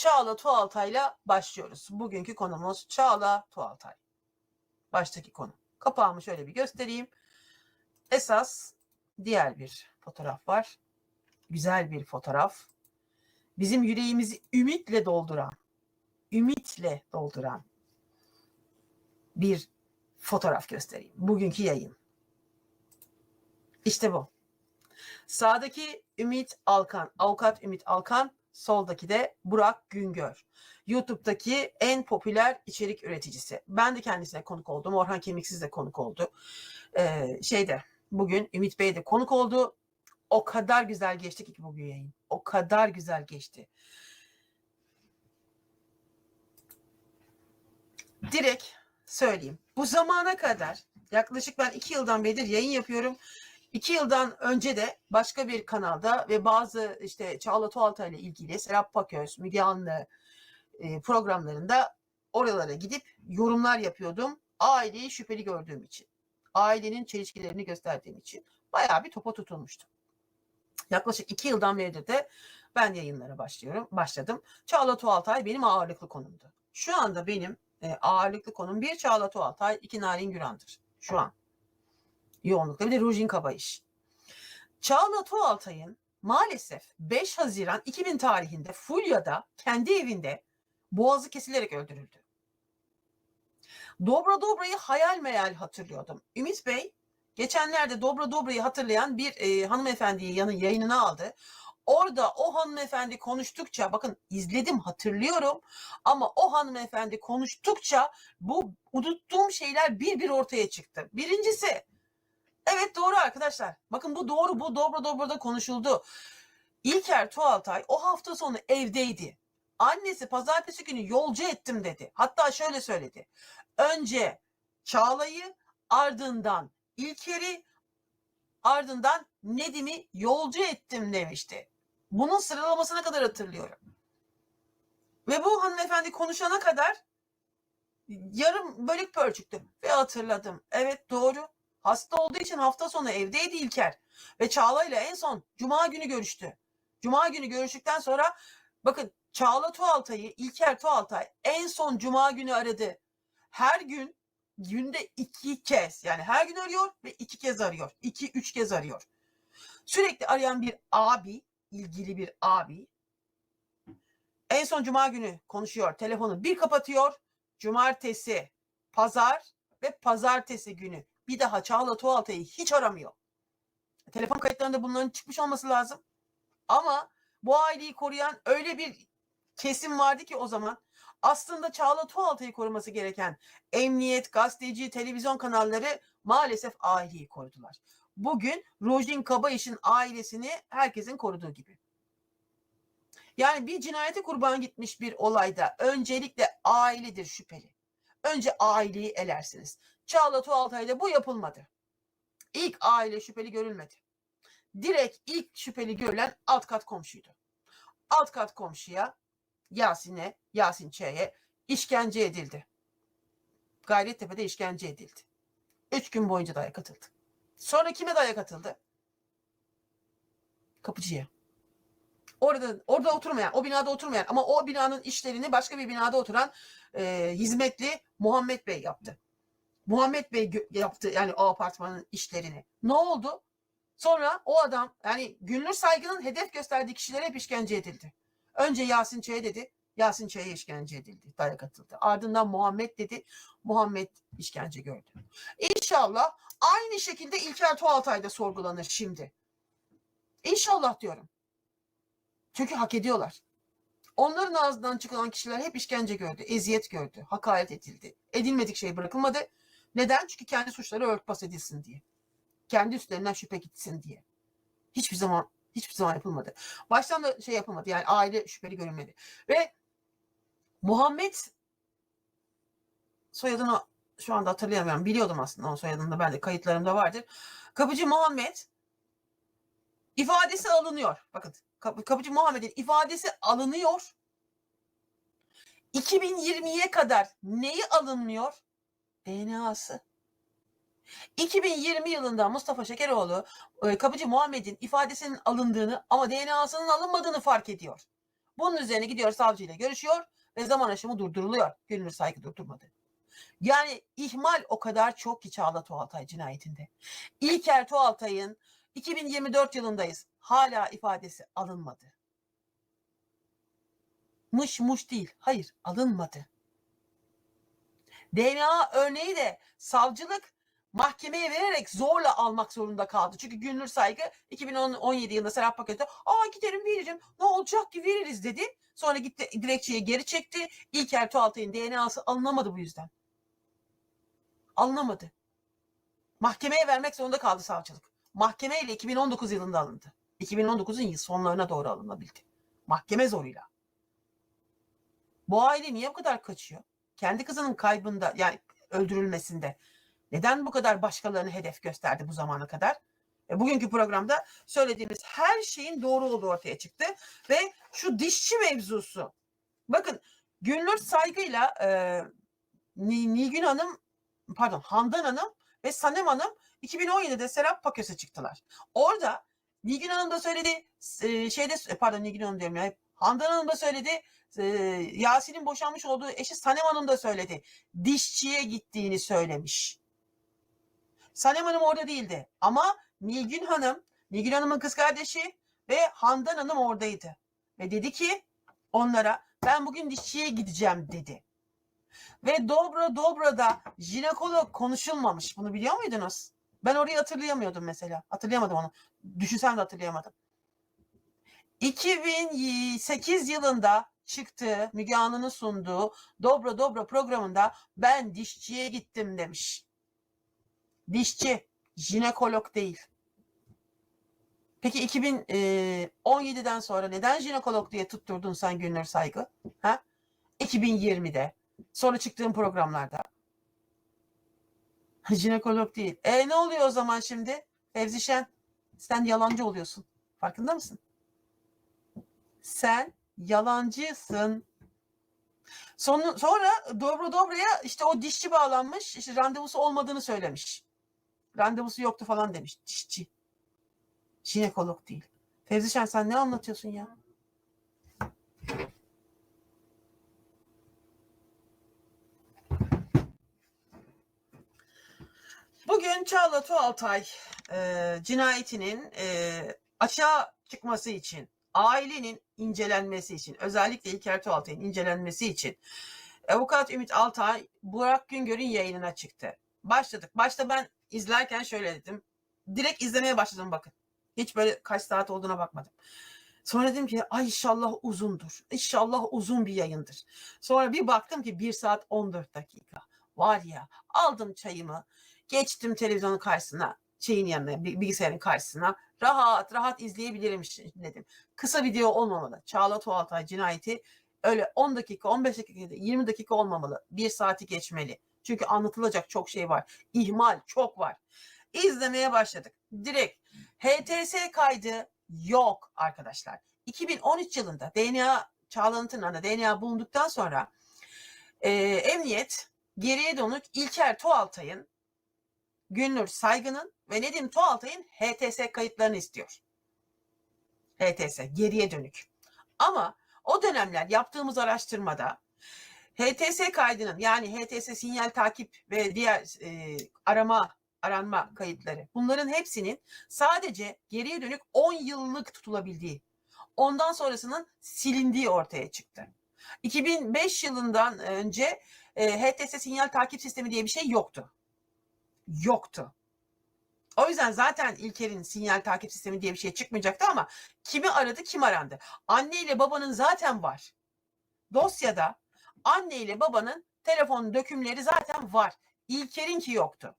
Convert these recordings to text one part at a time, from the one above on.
Çağla Tuğaltay'la başlıyoruz. Bugünkü konumuz Çağla Tuğaltay. Baştaki konu. Kapağımı şöyle bir göstereyim. Esas diğer bir fotoğraf var. Güzel bir fotoğraf. Bizim yüreğimizi ümitle dolduran, ümitle dolduran bir fotoğraf göstereyim. Bugünkü yayın. İşte bu. Sağdaki Ümit Alkan, avukat Ümit Alkan, soldaki de Burak Güngör. YouTube'daki en popüler içerik üreticisi. Ben de kendisine konuk oldum. Orhan Kemiksiz de konuk oldu. Ee, şeyde bugün Ümit Bey de konuk oldu. O kadar güzel geçti ki bugün yayın. O kadar güzel geçti. Direkt söyleyeyim. Bu zamana kadar yaklaşık ben iki yıldan beridir yayın yapıyorum. İki yıldan önce de başka bir kanalda ve bazı işte Çağla Tuğaltay ile ilgili Serap Paköz, Müge Anlı e, programlarında oralara gidip yorumlar yapıyordum. Aileyi şüpheli gördüğüm için. Ailenin çelişkilerini gösterdiğim için. Bayağı bir topa tutulmuştum. Yaklaşık iki yıldan beridir de ben yayınlara başlıyorum, başladım. Çağla Tuğaltay benim ağırlıklı konumdu. Şu anda benim e, ağırlıklı konum bir Çağla Tuğaltay, iki Narin Güran'dır. Şu an yoğunlukla bir de Rujin Kabayış. Çağla Tuğaltay'ın maalesef 5 Haziran 2000 tarihinde Fulya'da kendi evinde boğazı kesilerek öldürüldü. Dobra Dobra'yı hayal meyal hatırlıyordum. Ümit Bey geçenlerde Dobra Dobra'yı hatırlayan bir e, hanımefendiyi yanı yayınına aldı. Orada o hanımefendi konuştukça bakın izledim hatırlıyorum ama o hanımefendi konuştukça bu unuttuğum şeyler bir bir ortaya çıktı. Birincisi Evet doğru arkadaşlar. Bakın bu doğru. Bu Dobra Dobra'da konuşuldu. İlker Tuğaltay o hafta sonu evdeydi. Annesi pazartesi günü yolcu ettim dedi. Hatta şöyle söyledi. Önce Çağla'yı ardından İlker'i ardından Nedim'i yolcu ettim demişti. Bunun sıralamasına kadar hatırlıyorum. Ve bu hanımefendi konuşana kadar yarım bölük pörçüktü. Ve hatırladım. Evet doğru. Hasta olduğu için hafta sonu evdeydi İlker. Ve Çağla ile en son Cuma günü görüştü. Cuma günü görüştükten sonra bakın Çağla Tuğaltay'ı İlker Tuğaltay en son Cuma günü aradı. Her gün günde iki kez yani her gün arıyor ve iki kez arıyor. iki üç kez arıyor. Sürekli arayan bir abi, ilgili bir abi. En son Cuma günü konuşuyor. Telefonu bir kapatıyor. Cumartesi, pazar ve pazartesi günü bir daha Çağla Tuğaltay'ı hiç aramıyor. Telefon kayıtlarında bunların çıkmış olması lazım. Ama bu aileyi koruyan öyle bir kesim vardı ki o zaman aslında Çağla Tuğaltay'ı koruması gereken emniyet, gazeteci, televizyon kanalları maalesef aileyi korudular. Bugün Rojin Kabayiş'in ailesini herkesin koruduğu gibi. Yani bir cinayete kurban gitmiş bir olayda öncelikle ailedir şüpheli. Önce aileyi elersiniz. Çağla Tuğaltay'da bu yapılmadı. İlk aile şüpheli görülmedi. Direkt ilk şüpheli görülen alt kat komşuydu. Alt kat komşuya Yasin'e, Yasin Ç'ye işkence edildi. Gayrettepe'de işkence edildi. Üç gün boyunca dayak atıldı. Sonra kime dayak atıldı? Kapıcıya. Orada orada oturmayan, o binada oturmayan ama o binanın işlerini başka bir binada oturan e, hizmetli Muhammed Bey yaptı. Muhammed Bey yaptı yani o apartmanın işlerini. Ne oldu? Sonra o adam yani Gülnur Saygı'nın hedef gösterdiği kişilere hep işkence edildi. Önce Yasin Ç'ye dedi. Yasin Ç'ye işkence edildi. Dayak atıldı. Ardından Muhammed dedi. Muhammed işkence gördü. İnşallah aynı şekilde İlker Tuğaltay da sorgulanır şimdi. İnşallah diyorum. Çünkü hak ediyorlar. Onların ağzından çıkan kişiler hep işkence gördü, eziyet gördü, hakaret edildi. Edilmedik şey bırakılmadı. Neden? Çünkü kendi suçları örtbas edilsin diye. Kendi üstlerinden şüphe gitsin diye. Hiçbir zaman hiçbir zaman yapılmadı. Baştan da şey yapılmadı. Yani aile şüpheli görülmedi. Ve Muhammed soyadını şu anda hatırlayamıyorum. Biliyordum aslında onun soyadını da ben de kayıtlarımda vardır. Kapıcı Muhammed ifadesi alınıyor. Bakın Kapıcı Muhammed'in ifadesi alınıyor. 2020'ye kadar neyi alınmıyor? DNA'sı. 2020 yılında Mustafa Şekeroğlu Kapıcı Muhammed'in ifadesinin alındığını ama DNA'sının alınmadığını fark ediyor. Bunun üzerine gidiyor savcıyla görüşüyor ve zaman aşımı durduruluyor. Gülnur Saygı durdurmadı. Yani ihmal o kadar çok ki Çağla Tuğaltay cinayetinde. İlker Tuğaltay'ın 2024 yılındayız. Hala ifadesi alınmadı. Mış muş değil. Hayır alınmadı. DNA örneği de savcılık mahkemeye vererek zorla almak zorunda kaldı. Çünkü Gülnur Saygı 2017 yılında Serap Paket'te aa giderim veririm ne olacak ki veririz dedi. Sonra gitti dilekçeyi geri çekti. İlker Tuğaltay'ın DNA'sı alınamadı bu yüzden. Alınamadı. Mahkemeye vermek zorunda kaldı savcılık. Mahkemeyle 2019 yılında alındı. 2019'un yıl sonlarına doğru alınabildi. Mahkeme zoruyla. Bu aile niye bu kadar kaçıyor? Kendi kızının kaybında yani öldürülmesinde neden bu kadar başkalarını hedef gösterdi bu zamana kadar? E, bugünkü programda söylediğimiz her şeyin doğru olduğu ortaya çıktı ve şu dişçi mevzusu. Bakın Gülnur Saygı'yla e, Ni- Nilgün Hanım pardon Handan Hanım ve Sanem Hanım 2017'de Serap Paköz'e çıktılar. Orada Nilgün Hanım da söyledi e, şeyde e, pardon Nilgün Hanım diyorum ya Handan Hanım da söyledi e, Yasin'in boşanmış olduğu eşi Sanem Hanım da söyledi. Dişçiye gittiğini söylemiş. Sanem Hanım orada değildi ama Nilgün Hanım, Nilgün Hanım'ın kız kardeşi ve Handan Hanım oradaydı. Ve dedi ki onlara ben bugün dişçiye gideceğim dedi. Ve Dobra Dobra'da jinekolog konuşulmamış. Bunu biliyor muydunuz? Ben orayı hatırlayamıyordum mesela. Hatırlayamadım onu. Düşünsem de hatırlayamadım. 2008 yılında çıktığı, Müge Anlı'nın sunduğu Dobra Dobra programında ben dişçiye gittim demiş. Dişçi, jinekolog değil. Peki 2017'den sonra neden jinekolog diye tutturdun sen Gülnur Saygı? Ha? 2020'de. Sonra çıktığın programlarda. Jinekolog değil. E ne oluyor o zaman şimdi? Fevzi Şen, sen yalancı oluyorsun. Farkında mısın? Sen yalancısın. Sonu, sonra Dobro Dobra'ya işte o dişçi bağlanmış, işte randevusu olmadığını söylemiş. Randevusu yoktu falan demiş. Dişçi. Jinekolog değil. Fevzi Şen sen ne anlatıyorsun ya? Bugün Çağla Tuğaltay e, cinayetinin e, açığa çıkması için, ailenin incelenmesi için, özellikle İlker Tuğaltay'ın incelenmesi için avukat Ümit Altay Burak Güngör'ün yayınına çıktı. Başladık. Başta ben izlerken şöyle dedim. Direkt izlemeye başladım bakın. Hiç böyle kaç saat olduğuna bakmadım. Sonra dedim ki ay inşallah uzundur. İnşallah uzun bir yayındır. Sonra bir baktım ki 1 saat 14 dakika. Var ya aldım çayımı geçtim televizyonun karşısına şeyin yanına bilgisayarın karşısına rahat rahat izleyebilirim dedim. Kısa video olmamalı. Çağla Tuğaltay cinayeti öyle 10 dakika 15 dakika 20 dakika olmamalı. 1 saati geçmeli. Çünkü anlatılacak çok şey var. İhmal çok var. İzlemeye başladık. Direkt HTS kaydı yok arkadaşlar. 2013 yılında DNA Çağla'nın tırnağında DNA bulunduktan sonra e, emniyet geriye dönük İlker Tuğaltay'ın Günnur Saygı'nın ve Nedim Tuğaltay'ın HTS kayıtlarını istiyor. HTS geriye dönük. Ama o dönemler yaptığımız araştırmada HTS kaydının yani HTS sinyal takip ve diğer e, arama aranma kayıtları bunların hepsinin sadece geriye dönük 10 yıllık tutulabildiği ondan sonrasının silindiği ortaya çıktı. 2005 yılından önce e, HTS sinyal takip sistemi diye bir şey yoktu yoktu. O yüzden zaten İlker'in sinyal takip sistemi diye bir şey çıkmayacaktı ama kimi aradı kim arandı? Anne ile babanın zaten var. Dosyada anne ile babanın telefon dökümleri zaten var. İlker'inki yoktu.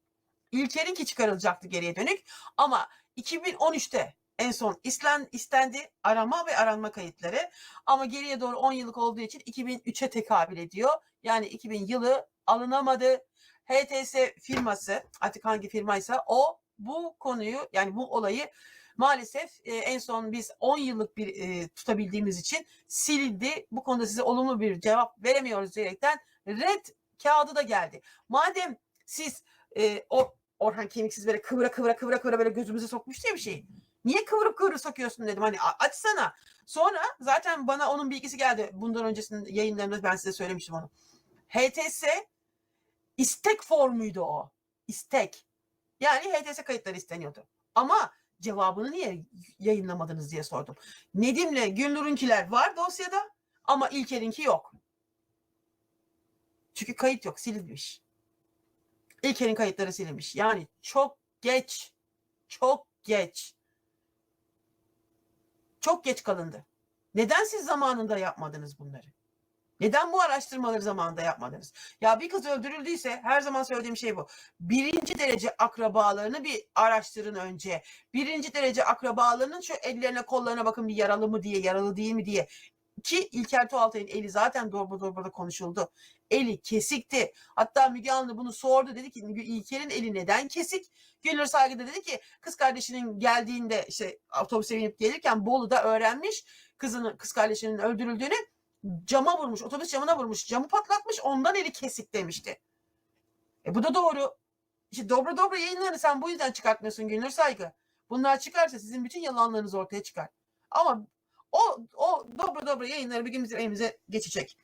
İlker'inki çıkarılacaktı geriye dönük ama 2013'te en son isten, istendi arama ve aranma kayıtları ama geriye doğru 10 yıllık olduğu için 2003'e tekabül ediyor. Yani 2000 yılı alınamadı. HTS firması artık hangi firmaysa o bu konuyu yani bu olayı maalesef e, en son biz 10 yıllık bir e, tutabildiğimiz için silindi. Bu konuda size olumlu bir cevap veremiyoruz diyerekten red kağıdı da geldi. Madem siz e, o Orhan kemiksiz böyle kıvıra kıvıra kıvıra kıvıra böyle gözümüze sokmuş diye bir şey. Niye kıvırıp kıvırıp sokuyorsun dedim. Hani açsana. Sonra zaten bana onun bilgisi geldi. Bundan öncesinde yayınlarında ben size söylemiştim onu. HTS istek formuydu o. İstek. Yani HTS kayıtları isteniyordu. Ama cevabını niye yayınlamadınız diye sordum. Nedim'le Gülnur'unkiler var dosyada ama İlker'inki yok. Çünkü kayıt yok, silinmiş. İlker'in kayıtları silinmiş. Yani çok geç. Çok geç. Çok geç kalındı. Neden siz zamanında yapmadınız bunları? Neden bu araştırmaları zamanında yapmadınız? Ya bir kız öldürüldüyse her zaman söylediğim şey bu. Birinci derece akrabalarını bir araştırın önce. Birinci derece akrabalarının şu ellerine kollarına bakın bir yaralı mı diye, yaralı değil mi diye. Ki İlker Tuğaltay'ın eli zaten dorba dorba da konuşuldu. Eli kesikti. Hatta Müge Anlı bunu sordu. Dedi ki İlker'in eli neden kesik? Gönül Saygı da dedi ki kız kardeşinin geldiğinde işte otobüse binip gelirken Bolu'da öğrenmiş kızının kız kardeşinin öldürüldüğünü cama vurmuş, otobüs camına vurmuş, camı patlatmış, ondan eli kesik demişti. E bu da doğru. İşte dobra dobra yayınlarını sen bu yüzden çıkartmıyorsun Gülnur Saygı. Bunlar çıkarsa sizin bütün yalanlarınız ortaya çıkar. Ama o, o dobra dobra yayınları bir gün bizim elimize geçecek.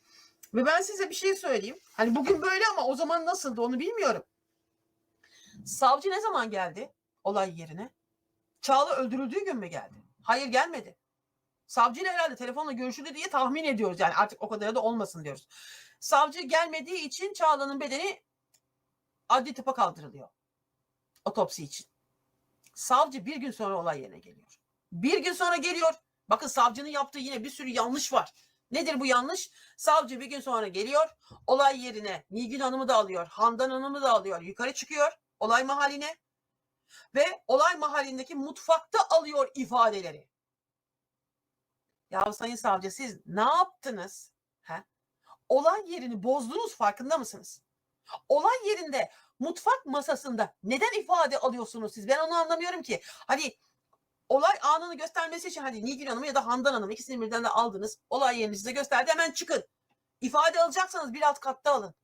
Ve ben size bir şey söyleyeyim. Hani bugün böyle ama o zaman nasıldı onu bilmiyorum. Savcı ne zaman geldi olay yerine? Çağla öldürüldüğü gün mü geldi? Hayır gelmedi. Savcıyla herhalde telefonla görüşüldü diye tahmin ediyoruz. Yani artık o kadar da olmasın diyoruz. Savcı gelmediği için Çağla'nın bedeni adli tıpa kaldırılıyor. Otopsi için. Savcı bir gün sonra olay yerine geliyor. Bir gün sonra geliyor. Bakın savcının yaptığı yine bir sürü yanlış var. Nedir bu yanlış? Savcı bir gün sonra geliyor. Olay yerine Nilgün Hanım'ı da alıyor. Handan Hanım'ı da alıyor. Yukarı çıkıyor olay mahalline. Ve olay mahallindeki mutfakta alıyor ifadeleri. Ya sayın savcı siz ne yaptınız? He? Olay yerini bozdunuz farkında mısınız? Olay yerinde mutfak masasında neden ifade alıyorsunuz siz? Ben onu anlamıyorum ki. Hani olay anını göstermesi için hadi Nilgün Hanım ya da Handan Hanım ikisini birden de aldınız. Olay yerini size gösterdi hemen çıkın. İfade alacaksanız bir alt katta alın.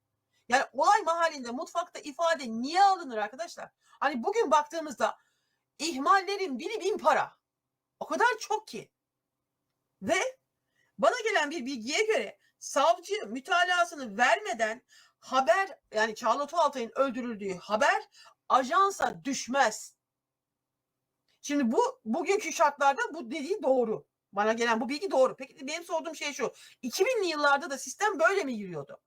Yani olay mahallinde mutfakta ifade niye alınır arkadaşlar? Hani bugün baktığımızda ihmallerin biri bin para. O kadar çok ki. Ve bana gelen bir bilgiye göre savcı mütalasını vermeden haber yani Çağla Tuğaltay'ın öldürüldüğü haber ajansa düşmez. Şimdi bu bugünkü şartlarda bu dediği doğru. Bana gelen bu bilgi doğru. Peki benim sorduğum şey şu. 2000'li yıllarda da sistem böyle mi yürüyordu?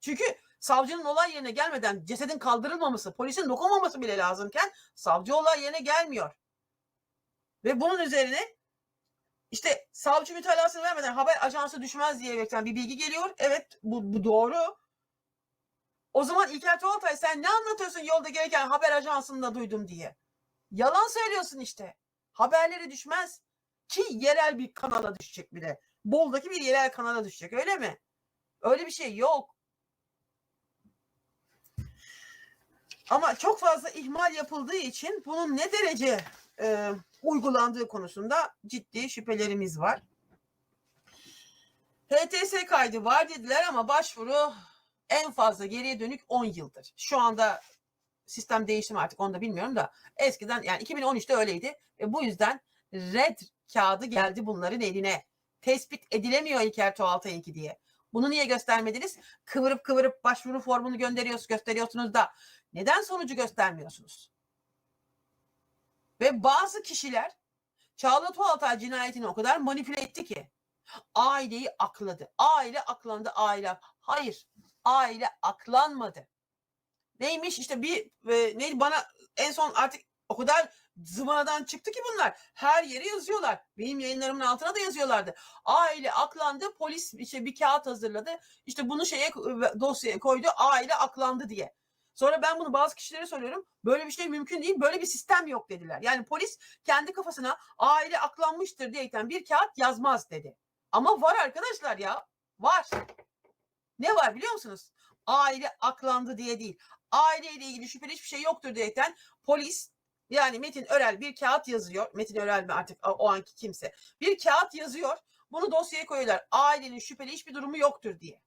Çünkü savcının olay yerine gelmeden cesedin kaldırılmaması, polisin dokunmaması bile lazımken savcı olay yerine gelmiyor. Ve bunun üzerine işte savcı mütalasını vermeden haber ajansı düşmez diyerekten bir bilgi geliyor. Evet bu, bu doğru. O zaman İlker Tuğaltay sen ne anlatıyorsun yolda gereken haber ajansında duydum diye. Yalan söylüyorsun işte. Haberleri düşmez. Ki yerel bir kanala düşecek bile. Bol'daki bir yerel kanala düşecek öyle mi? Öyle bir şey yok. Ama çok fazla ihmal yapıldığı için bunun ne derece e, uygulandığı konusunda ciddi şüphelerimiz var. HTS kaydı var dediler ama başvuru en fazla geriye dönük 10 yıldır. Şu anda sistem değişti mi artık onu da bilmiyorum da eskiden yani 2013'te öyleydi. ve bu yüzden red kağıdı geldi bunların eline. Tespit edilemiyor İlker Tuğaltay'ınki diye. Bunu niye göstermediniz? Kıvırıp kıvırıp başvuru formunu gönderiyorsunuz, gösteriyorsunuz da neden sonucu göstermiyorsunuz? Ve bazı kişiler Çağla Tuğaltay cinayetini o kadar manipüle etti ki aileyi akladı. Aile aklandı aile. Hayır aile aklanmadı. Neymiş işte bir e, neydi bana en son artık o kadar zıvanadan çıktı ki bunlar. Her yere yazıyorlar. Benim yayınlarımın altına da yazıyorlardı. Aile aklandı. Polis işte bir kağıt hazırladı. İşte bunu şeye dosyaya koydu. Aile aklandı diye. Sonra ben bunu bazı kişilere soruyorum. Böyle bir şey mümkün değil. Böyle bir sistem yok dediler. Yani polis kendi kafasına aile aklanmıştır diyerekten bir kağıt yazmaz dedi. Ama var arkadaşlar ya. Var. Ne var biliyor musunuz? Aile aklandı diye değil. Aileyle ilgili şüpheli hiçbir şey yoktur diyerekten polis yani Metin Örel bir kağıt yazıyor. Metin Örel mi artık o anki kimse. Bir kağıt yazıyor. Bunu dosyaya koyuyorlar. Ailenin şüpheli hiçbir durumu yoktur diye.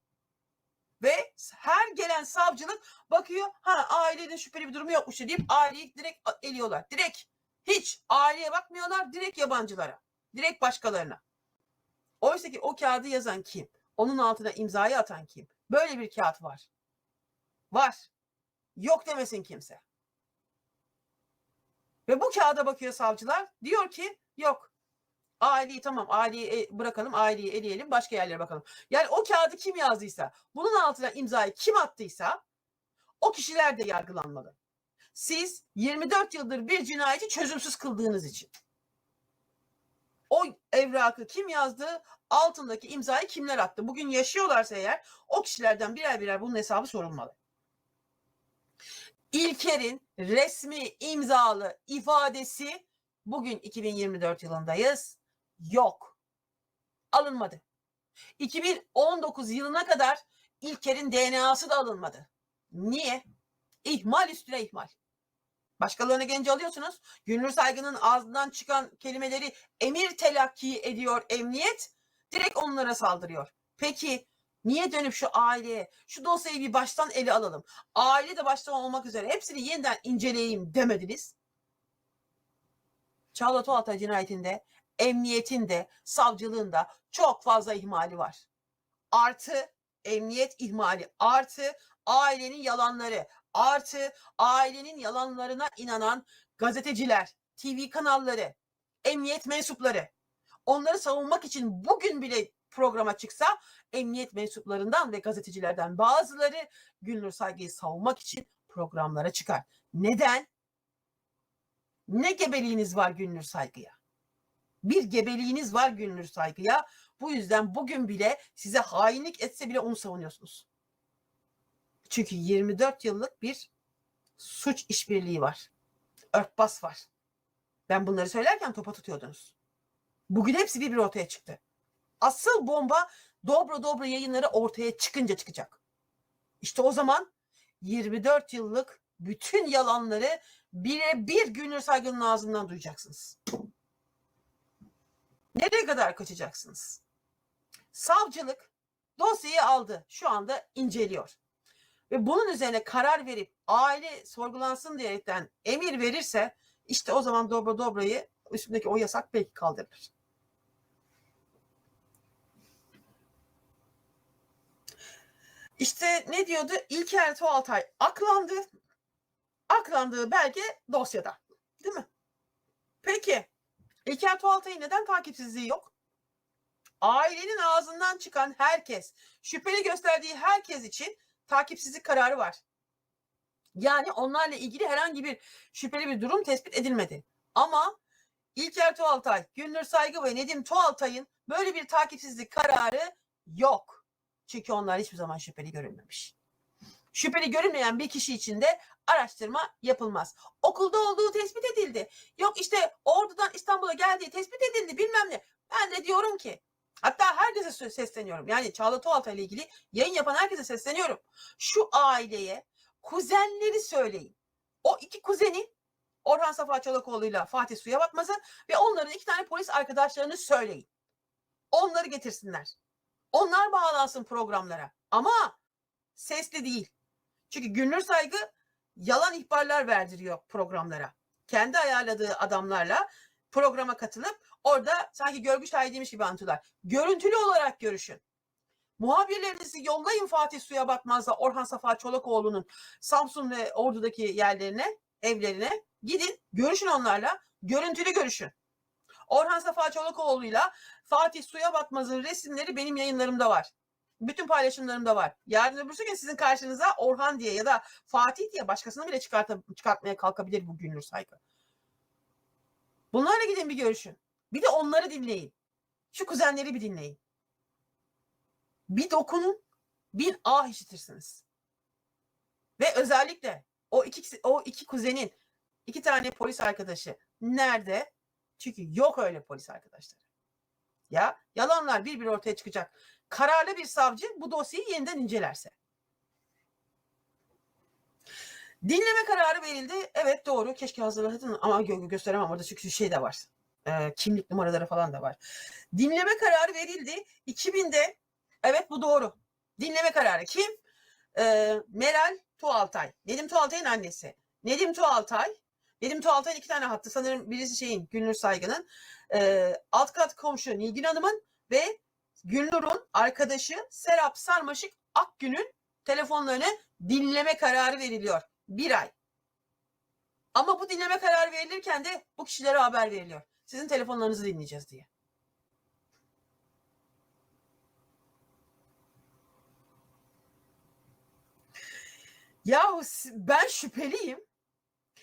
Ve her gelen savcılık bakıyor ha ailenin şüpheli bir durumu yokmuş deyip aileyi direkt eliyorlar. Direkt hiç aileye bakmıyorlar direkt yabancılara. Direkt başkalarına. Oysa ki o kağıdı yazan kim? Onun altına imzayı atan kim? Böyle bir kağıt var. Var. Yok demesin kimse. Ve bu kağıda bakıyor savcılar. Diyor ki yok. Aileyi tamam aileyi e, bırakalım aileyi eleyelim başka yerlere bakalım. Yani o kağıdı kim yazdıysa bunun altına imzayı kim attıysa o kişiler de yargılanmalı. Siz 24 yıldır bir cinayeti çözümsüz kıldığınız için. O evrakı kim yazdı? Altındaki imzayı kimler attı? Bugün yaşıyorlarsa eğer o kişilerden birer birer bunun hesabı sorulmalı. İlker'in resmi imzalı ifadesi bugün 2024 yılındayız. Yok. Alınmadı. 2019 yılına kadar İlker'in DNA'sı da alınmadı. Niye? İhmal üstüne ihmal. Başkalarına gelince alıyorsunuz. Gülnur Saygı'nın ağzından çıkan kelimeleri emir telakki ediyor emniyet. Direkt onlara saldırıyor. Peki niye dönüp şu aileye, şu dosyayı bir baştan ele alalım. Aile de baştan olmak üzere hepsini yeniden inceleyeyim demediniz. Çağla Tuğatay cinayetinde emniyetin de savcılığın da çok fazla ihmali var. Artı emniyet ihmali, artı ailenin yalanları, artı ailenin yalanlarına inanan gazeteciler, TV kanalları, emniyet mensupları. Onları savunmak için bugün bile programa çıksa emniyet mensuplarından ve gazetecilerden bazıları Gülnur Saygı'yı savunmak için programlara çıkar. Neden? Ne gebeliğiniz var Gülnur Saygı'ya? Bir gebeliğiniz var Gülnur Saygı'ya. Bu yüzden bugün bile size hainlik etse bile onu savunuyorsunuz. Çünkü 24 yıllık bir suç işbirliği var. Örtbas var. Ben bunları söylerken topa tutuyordunuz. Bugün hepsi bir bir ortaya çıktı. Asıl bomba Dobro Dobro yayınları ortaya çıkınca çıkacak. İşte o zaman 24 yıllık bütün yalanları bire bir Gülnur Saygı'nın ağzından duyacaksınız. Nereye kadar kaçacaksınız? Savcılık dosyayı aldı. Şu anda inceliyor. Ve bunun üzerine karar verip aile sorgulansın diyerekten emir verirse işte o zaman Dobro Dobro'yu üstündeki o yasak belki kaldırılır. İşte ne diyordu? İlker Tuğaltay aklandı. Aklandığı belge dosyada. Değil mi? Peki İlker Tuğaltay'ın neden takipsizliği yok? Ailenin ağzından çıkan herkes, şüpheli gösterdiği herkes için takipsizlik kararı var. Yani onlarla ilgili herhangi bir şüpheli bir durum tespit edilmedi. Ama İlker Tuğaltay, Gülnur Saygı ve Nedim Tuğaltay'ın böyle bir takipsizlik kararı yok. Çünkü onlar hiçbir zaman şüpheli görülmemiş. Şüpheli görünmeyen bir kişi için de araştırma yapılmaz. Okulda olduğu tespit edildi. Yok işte Ordu'dan İstanbul'a geldiği tespit edildi bilmem ne. Ben de diyorum ki hatta herkese sesleniyorum. Yani Çağla Tuğaltay ile ilgili yayın yapan herkese sesleniyorum. Şu aileye kuzenleri söyleyin. O iki kuzeni Orhan Safa Çolakoğlu ile Fatih Suya Batmaz'ı ve onların iki tane polis arkadaşlarını söyleyin. Onları getirsinler. Onlar bağlansın programlara. Ama sesli değil. Çünkü Gülnur Saygı yalan ihbarlar verdiriyor programlara. Kendi ayarladığı adamlarla programa katılıp orada sanki görgü şahidiymiş gibi anlatıyorlar. Görüntülü olarak görüşün. Muhabirlerinizi yollayın Fatih Suya Batmaz'la Orhan Safa Çolakoğlu'nun Samsun ve Ordu'daki yerlerine, evlerine gidin, görüşün onlarla, görüntülü görüşün. Orhan Safa Çolakoğlu'yla Fatih Suya Batmaz'ın resimleri benim yayınlarımda var. Bütün paylaşımlarımda var. Yarın öbürsü gün sizin karşınıza Orhan diye ya da Fatih diye başkasını bile çıkartıp, çıkartmaya kalkabilir bu Gülnur Saygı. Bunlarla gidin bir görüşün. Bir de onları dinleyin. Şu kuzenleri bir dinleyin. Bir dokunun, bir ah işitirsiniz. Ve özellikle o iki o iki kuzenin iki tane polis arkadaşı nerede? Çünkü yok öyle polis arkadaşları. Ya yalanlar bir bir ortaya çıkacak. Kararlı bir savcı bu dosyayı yeniden incelerse. Dinleme kararı verildi. Evet doğru. Keşke hazırlasaydın ama gö gösteremem. Orada çünkü şey de var. E, kimlik numaraları falan da var. Dinleme kararı verildi. 2000'de evet bu doğru. Dinleme kararı. Kim? E, Meral Tuğaltay. Nedim Tuğaltay'ın annesi. Nedim Tuğaltay. Nedim Tuğaltay'ın iki tane hattı. Sanırım birisi şeyin Gülnur Saygı'nın. E, alt kat komşu Nilgün Hanım'ın ve Gülnur'un arkadaşı Serap Sarmaşık Akgün'ün telefonlarını dinleme kararı veriliyor. Bir ay. Ama bu dinleme kararı verilirken de bu kişilere haber veriliyor. Sizin telefonlarınızı dinleyeceğiz diye. Yahu ben şüpheliyim.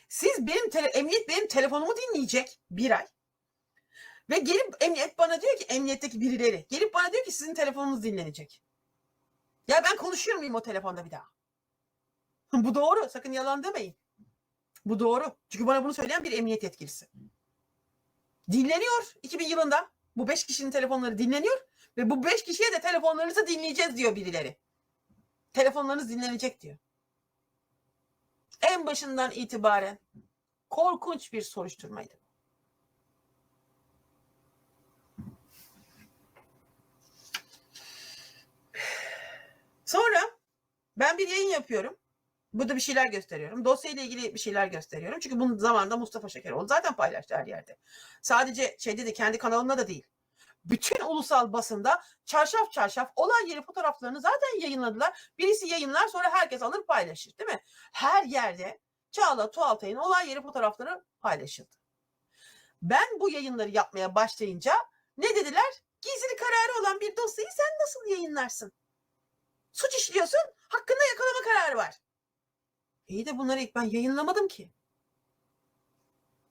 Siz benim tele, emniyet benim telefonumu dinleyecek bir ay. Ve gelip emniyet bana diyor ki emniyetteki birileri gelip bana diyor ki sizin telefonunuz dinlenecek. Ya ben konuşuyor muyum o telefonda bir daha? Bu doğru. Sakın yalan demeyin. Bu doğru. Çünkü bana bunu söyleyen bir emniyet yetkilisi. Dinleniyor 2000 yılında. Bu beş kişinin telefonları dinleniyor ve bu beş kişiye de telefonlarınızı dinleyeceğiz diyor birileri. Telefonlarınız dinlenecek diyor. En başından itibaren korkunç bir soruşturmaydı. Sonra ben bir yayın yapıyorum. Burada bir şeyler gösteriyorum. Dosyayla ilgili bir şeyler gösteriyorum. Çünkü bunun zamanında Mustafa Şekeroğlu zaten paylaştı her yerde. Sadece şeyde de kendi kanalında da değil. Bütün ulusal basında çarşaf çarşaf olay yeri fotoğraflarını zaten yayınladılar. Birisi yayınlar sonra herkes alır paylaşır değil mi? Her yerde Çağla Tuğaltay'ın olay yeri fotoğrafları paylaşıldı. Ben bu yayınları yapmaya başlayınca ne dediler? Gizli kararı olan bir dosyayı sen nasıl yayınlarsın? Suç işliyorsun, hakkında yakalama kararı var. İyi de bunları ilk ben yayınlamadım ki.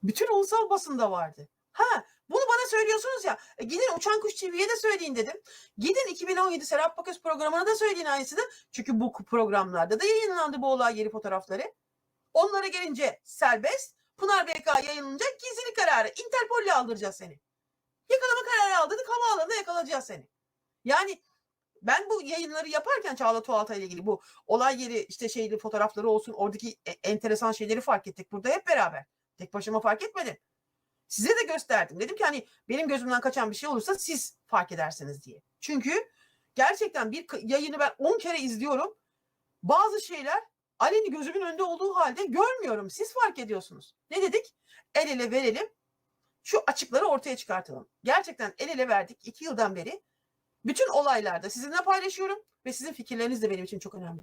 Bütün ulusal basında vardı. Ha, bunu bana söylüyorsunuz ya. E, gidin Uçan Kuş TV'ye de söyleyin dedim. Gidin 2017 Serap Paköz programına da söyleyin aynısını. Çünkü bu programlarda da yayınlandı bu olay yeri fotoğrafları. Onlara gelince serbest. Pınar BK yayınlanınca gizlilik kararı. Interpol'le aldıracağız seni. Yakalama kararı aldırdık havaalanında yakalayacağız seni. Yani ben bu yayınları yaparken Çağla Tuğaltay ile ilgili bu olay yeri işte şeyli fotoğrafları olsun oradaki e- enteresan şeyleri fark ettik burada hep beraber. Tek başıma fark etmedim. Size de gösterdim. Dedim ki hani benim gözümden kaçan bir şey olursa siz fark edersiniz diye. Çünkü gerçekten bir yayını ben 10 kere izliyorum. Bazı şeyler aleni gözümün önünde olduğu halde görmüyorum. Siz fark ediyorsunuz. Ne dedik? El ele verelim. Şu açıkları ortaya çıkartalım. Gerçekten el ele verdik. iki yıldan beri bütün olaylarda sizinle paylaşıyorum ve sizin fikirleriniz de benim için çok önemli.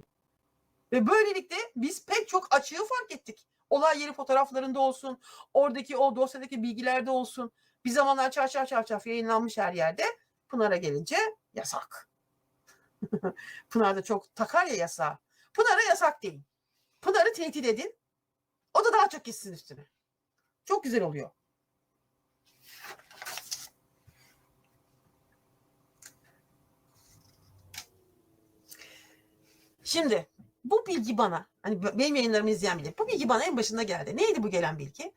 Ve böylelikle biz pek çok açığı fark ettik. Olay yeri fotoğraflarında olsun, oradaki o dosyadaki bilgilerde olsun. Bir zamanlar çarşaf çarşaf yayınlanmış her yerde. Pınar'a gelince yasak. Pınar da çok takar ya yasağı. Pınar'a yasak deyin. Pınar'ı tehdit edin. O da daha çok gitsin üstüne. Çok güzel oluyor. Şimdi bu bilgi bana hani benim yayınlarımı izleyen bilir. Bu bilgi bana en başında geldi. Neydi bu gelen bilgi?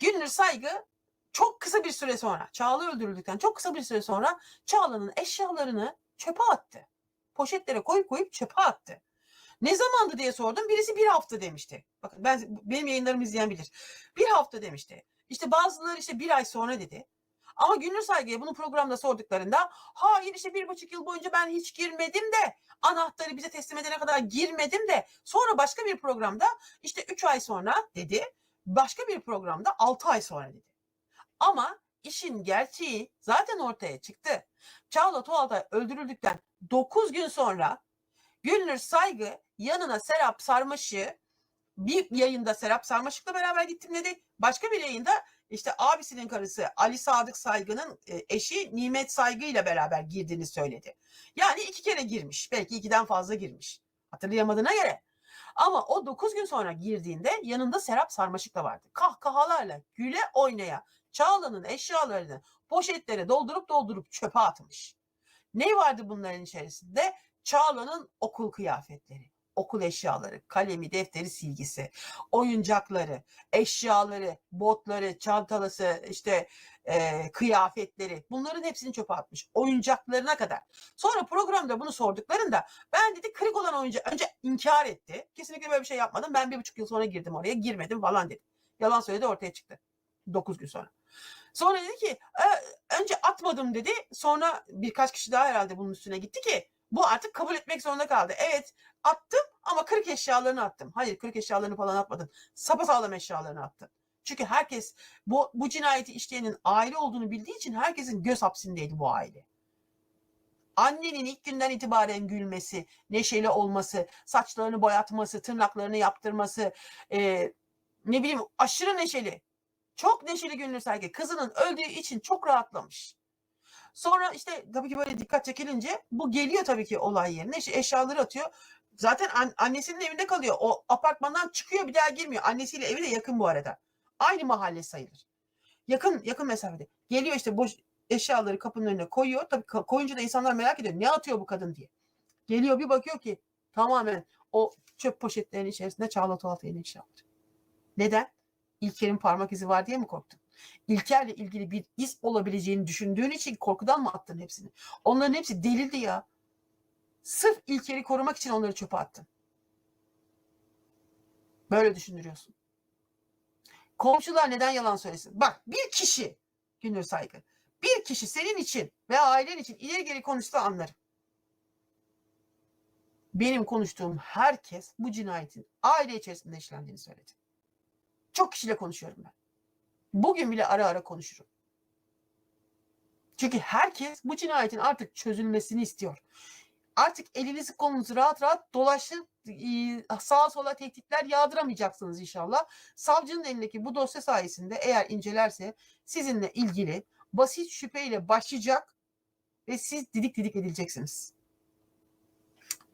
Gülnur Saygı çok kısa bir süre sonra Çağla öldürüldükten çok kısa bir süre sonra Çağla'nın eşyalarını çöpe attı. Poşetlere koyup koyup çöpe attı. Ne zamandı diye sordum. Birisi bir hafta demişti. Bakın ben benim yayınlarımı izleyen bilir. Bir hafta demişti. İşte bazıları işte bir ay sonra dedi. Ama Gülnur Saygı'ya bunu programda sorduklarında hayır işte bir buçuk yıl boyunca ben hiç girmedim de anahtarı bize teslim edene kadar girmedim de sonra başka bir programda işte üç ay sonra dedi. Başka bir programda altı ay sonra dedi. Ama işin gerçeği zaten ortaya çıktı. Çağla Tuğaltay öldürüldükten 9 gün sonra Gülnur Saygı yanına Serap Sarmaşık'ı bir yayında Serap Sarmaşık'la beraber gittim dedi. Başka bir yayında işte abisinin karısı Ali Sadık Saygı'nın e, eşi Nimet Saygı ile beraber girdiğini söyledi. Yani iki kere girmiş. Belki ikiden fazla girmiş. Hatırlayamadığına göre. Ama o 9 gün sonra girdiğinde yanında Serap Sarmaşık da vardı. Kahkahalarla güle oynaya Çağla'nın eşyalarını poşetlere doldurup doldurup çöpe atmış. Ne vardı bunların içerisinde? Çağla'nın okul kıyafetleri, okul eşyaları, kalemi, defteri, silgisi, oyuncakları, eşyaları, botları, çantalısı, işte e, kıyafetleri bunların hepsini çöpe atmış. Oyuncaklarına kadar. Sonra programda bunu sorduklarında ben dedi kırık olan oyuncak önce inkar etti. Kesinlikle böyle bir şey yapmadım. Ben bir buçuk yıl sonra girdim oraya girmedim falan dedi. Yalan söyledi ortaya çıktı. Dokuz gün sonra. Sonra dedi ki önce atmadım dedi. Sonra birkaç kişi daha herhalde bunun üstüne gitti ki bu artık kabul etmek zorunda kaldı. Evet attım ama kırık eşyalarını attım. Hayır kırık eşyalarını falan atmadın. Sapasağlam eşyalarını attın. Çünkü herkes bu, bu cinayeti işleyenin aile olduğunu bildiği için herkesin göz hapsindeydi bu aile. Annenin ilk günden itibaren gülmesi, neşeli olması, saçlarını boyatması, tırnaklarını yaptırması, e, ne bileyim aşırı neşeli. Çok neşeli Gülnur Serge. Kızının öldüğü için çok rahatlamış. Sonra işte tabii ki böyle dikkat çekilince bu geliyor tabii ki olay yerine. İşte eşyaları atıyor. Zaten an- annesinin evinde kalıyor. O apartmandan çıkıyor bir daha girmiyor. Annesiyle evi de yakın bu arada. Aynı mahalle sayılır. Yakın yakın mesafede. Geliyor işte boş eşyaları kapının önüne koyuyor. Tabii koyunca da insanlar merak ediyor. Ne atıyor bu kadın diye. Geliyor bir bakıyor ki tamamen o çöp poşetlerinin içerisinde Çağla Tuğaltay'ın eşyaları. Neden? İlker'in parmak izi var diye mi korktun? İlker'le ilgili bir iz olabileceğini düşündüğün için korkudan mı attın hepsini? Onların hepsi delildi ya. Sırf İlker'i korumak için onları çöpe attın. Böyle düşündürüyorsun. Komşular neden yalan söylesin? Bak bir kişi Gündür Saygı. Bir kişi senin için ve ailen için ileri geri konuşsa anlarım. Benim konuştuğum herkes bu cinayetin aile içerisinde işlendiğini söyledi. Çok kişiyle konuşuyorum ben. Bugün bile ara ara konuşurum. Çünkü herkes bu cinayetin artık çözülmesini istiyor. Artık elinizi kolunuzu rahat rahat dolaşın. Sağa sola tehditler yağdıramayacaksınız inşallah. Savcının elindeki bu dosya sayesinde eğer incelerse sizinle ilgili basit şüpheyle başlayacak ve siz didik didik edileceksiniz.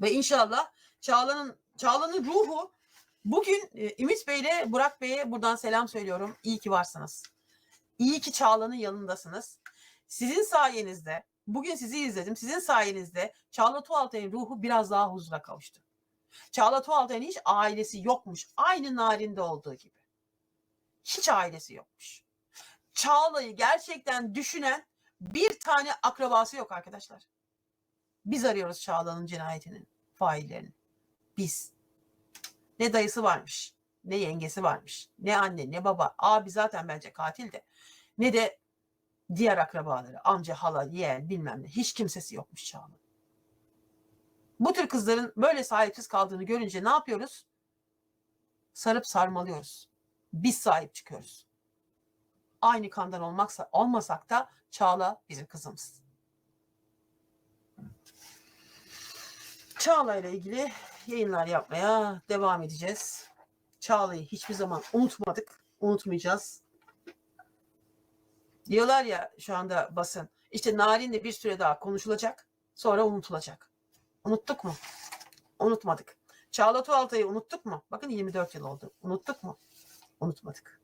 Ve inşallah Çağla'nın Çağla'nın ruhu bugün e, Ümit Bey ile Burak Bey'e buradan selam söylüyorum. İyi ki varsınız. İyi ki Çağla'nın yanındasınız. Sizin sayenizde bugün sizi izledim. Sizin sayenizde Çağla Tuğaltay'ın ruhu biraz daha huzura kavuştu. Çağla Tuğaltay'ın hiç ailesi yokmuş. Aynı Narin'de olduğu gibi. Hiç ailesi yokmuş. Çağla'yı gerçekten düşünen bir tane akrabası yok arkadaşlar. Biz arıyoruz Çağla'nın cinayetinin faillerini. Biz. Ne dayısı varmış, ne yengesi varmış, ne anne, ne baba. Abi zaten bence katil de. Ne de diğer akrabaları, amca, hala, yeğen bilmem ne. Hiç kimsesi yokmuş Çağla. Bu tür kızların böyle sahipsiz kaldığını görünce ne yapıyoruz? Sarıp sarmalıyoruz. Biz sahip çıkıyoruz. Aynı kandan olmaksa olmasak da Çağla bizim kızımız. Çağla ile ilgili yayınlar yapmaya devam edeceğiz. Çağla'yı hiçbir zaman unutmadık, unutmayacağız. Diyorlar ya şu anda basın, işte Narin'le bir süre daha konuşulacak, sonra unutulacak. Unuttuk mu? Unutmadık. Çağla Tuğaltay'ı unuttuk mu? Bakın 24 yıl oldu. Unuttuk mu? Unutmadık.